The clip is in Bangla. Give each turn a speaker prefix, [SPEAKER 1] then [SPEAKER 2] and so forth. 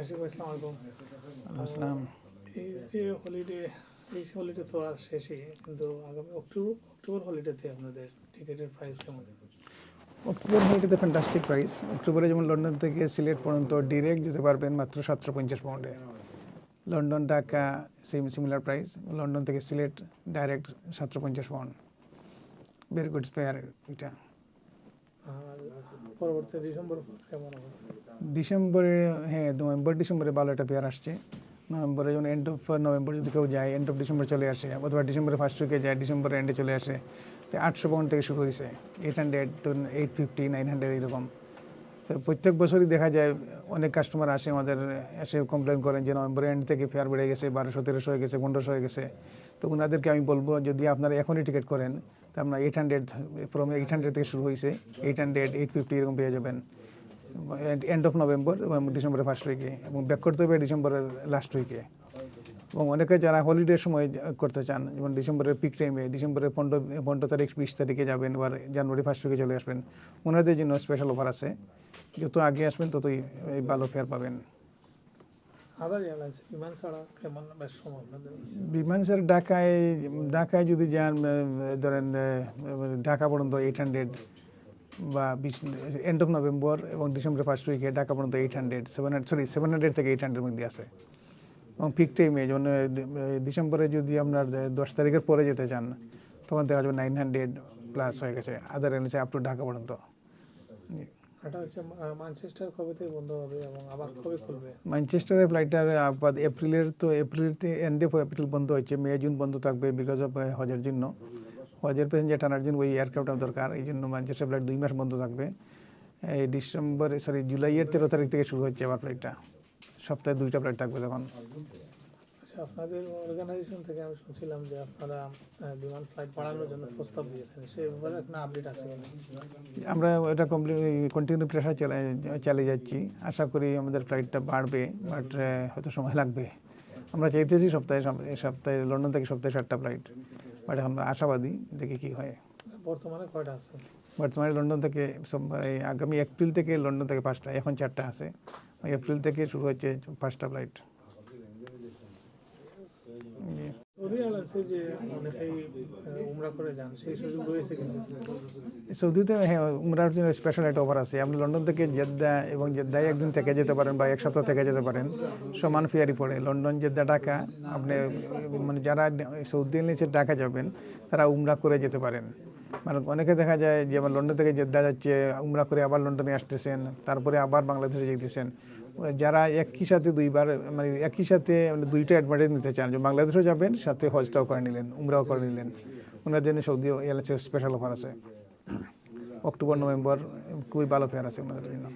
[SPEAKER 1] আসসালামু আলাইকুম
[SPEAKER 2] আসসালাম।
[SPEAKER 1] এই যে হলিডে এই হলিডে তো আর শেষই কিন্তু আগামী অক্টোবর অক্টোবর হলিডেতে আপনাদের টিকিটের প্রাইস কেমন?
[SPEAKER 2] অক্টোবর হলিডেতে ফ্যান্টাস্টিক প্রাইস অক্টোবরে যেমন লন্ডন থেকে সিলেট পর্যন্ত ডিরেক্ট যেতে পারবেন মাত্র সাতশো পঞ্চাশ পাউন্ডে London Dhaka same similar price London থেকে সিলেট ডাইরেক্ট সাতশো পঞ্চাশ পাউন্ড ভেরি গুড স্পেয়ার এটা।
[SPEAKER 1] ডিসেম্বর
[SPEAKER 2] ডিসেম্বরে হ্যাঁ নভেম্বর, ডিসেম্বরে ভালো একটা পেয়ার আসছে। নভেম্বরে যেমন এন্ড অফ নভেম্বর যদি কেউ যায় এন্ড অফ ডিসেম্বর চলে আসে, অথবা ডিসেম্বরের ফার্স্ট উইকে যায় ডিসেম্বরের এন্ডে চলে আসে, তো আটশো পাউন্ড থেকে শুরু হয়েছে। Eight hundred eight fifty nine hundred এরকম। তো প্রত্যেক বছরই দেখা যায়, অনেক কাস্টমার আসে আমাদের, এসে কমপ্লেন করেন যে নভেম্বরের এন্ড থেকে ফেয়ার বেড়ে গেছে, বারোশো, তেরোশো হয়ে গেছে, পনেরোশো হয়ে গেছে। তো ওনাদেরকে আমি বলব, যদি আপনারা এখনই টিকিট করেন আপনার eight hundred from eight hundred থেকে শুরু হয়েছে। এইট হান্ড্রেড এইট ফিফটি এরকম পেয়ে যাবেন। এন্ড অফ নভেম্বর এবং ডিসেম্বরের ফার্স্ট উইকে এবং ব্যাক করতে হবে ডিসেম্বরের লাস্ট উইকে এবং অনেকে যারা হলিডের সময় করতে চান, যেমন ডিসেম্বরের পিক টাইমে ডিসেম্বরের পনেরো পনেরো তারিখ, বিশ তারিখে যাবেন বা জানুয়ারি ফার্স্ট উইকে চলে আসবেন, ওনাদের জন্য স্পেশাল অফার আছে। যত আগে আসবেন, ততই ভালো ফেয়ার পাবেন।
[SPEAKER 1] আদার এয়ারলাইন্স, বিমান ছাড়া
[SPEAKER 2] ঢাকায় ঢাকায় যদি যান ধরেন ঢাকা পর্যন্ত এইট হান্ড্রেড বা বিশ এন্ড অফ নভেম্বর এবং ডিসেম্বর ফার্স্ট উইকে ঢাকা পর্যন্ত eight hundred seven sorry seven hundred থেকে এইট হান্ড্রেড মধ্যে আছে। এবং পিক টাইমে যেমন ডিসেম্বরে যদি আপনার দশ তারিখের পরে যেতে চান, তখন দেখা যাবে নাইন হান্ড্রেড প্লাস হয়ে গেছে আদার এনএসে আপ টু ঢাকা পর্যন্ত। ম্যানচেস্টারের ফ্লাইটটা এপ্রিলের তো এপ্রিলতে এন্ড এপ্রিল বন্ধ হচ্ছে মে জুন বন্ধ থাকবে বিকজ অফ হজের জন্য। হজের প্যাসেঞ্জার টানার জন্য ওই এয়ারক্রাফট দরকার, এই জন্য ম্যানচেস্টার ফ্লাইট দুই মাস বন্ধ থাকবে। এই ডিসেম্বর সরি জুলাইয়ের তেরো তারিখ থেকে শুরু হচ্ছে আবার ফ্লাইটটা সপ্তাহে দুইটা ফ্লাইট থাকবে তখন।
[SPEAKER 1] আপনাদের অর্গানাইজেশন থেকে আমি শুনছিলাম যে আপনারা বিমান ফ্লাইট বাড়ানোর জন্য প্রস্তাব দিয়েছেন। সেই ব্যাপারে এখন আপডেট আছে কিনা?
[SPEAKER 2] আমরা এটা কমপ্লিট কন্টিনিউ প্রেশার চালিয়ে যাচ্ছি। আশা করি আমাদের ফ্লাইটটা বাড়বে বাট হয়তো সময় লাগবে। আমরা চাইতেছি সপ্তাহে সপ্তাহে লন্ডন থেকে সপ্তাহে সাতটা ফ্লাইট বাট আমরা আশাবাদী দেখি কি হয়।
[SPEAKER 1] বর্তমানে কয়টা আছে?
[SPEAKER 2] বর্তমানে লন্ডন থেকে আগামী এপ্রিল থেকে লন্ডন থেকে পাঁচটা এখন চারটা আছে। এপ্রিল থেকে শুরু হচ্ছে পাঁচটা ফ্লাইট
[SPEAKER 1] সৌদি এয়ারলাইন্সে যে অনেকেই আহ, উমরা করে যান সেই সুযোগ রয়েছে কিন্তু
[SPEAKER 2] সৌদিতে হ্যাঁ উমরার জন্য স্পেশাল একটা অফার আছে। আপনি লন্ডন থেকে জেদ্দা এবং জেদ্দায় একদিন থেকে যেতে পারেন বা এক সপ্তাহ থেকে যেতে পারেন। সমান ফেয়ারি পড়ে। লন্ডন, জেদ্দা, ঢাকা, আপনি মানে যারা সৌদি নিচে ঢাকা যাবেন, তারা উমরা করে যেতে পারেন। মানে অনেকে দেখা যায় যে আমার লন্ডন থেকে জেদ্দা যাচ্ছে, উমরা করে আবার লন্ডনে আসতেছেন, তারপরে আবার বাংলাদেশে যেতেছেন। যারা একই সাথে দুইবার মানে একই সাথে মানে দুইটা অ্যাডভার্টাইজ নিতে চান, যে বাংলাদেশেও যাবেন, সাথে হজটাও করে নিলেন, উমরাও করে নিলেন। ওনার জন্য সৌদি এয়ারলাইন্সের স্পেশাল অফার আছে। অক্টোবর, নভেম্বর, খুবই ভালো ফেয়ার আছে ওনাদের জন্য।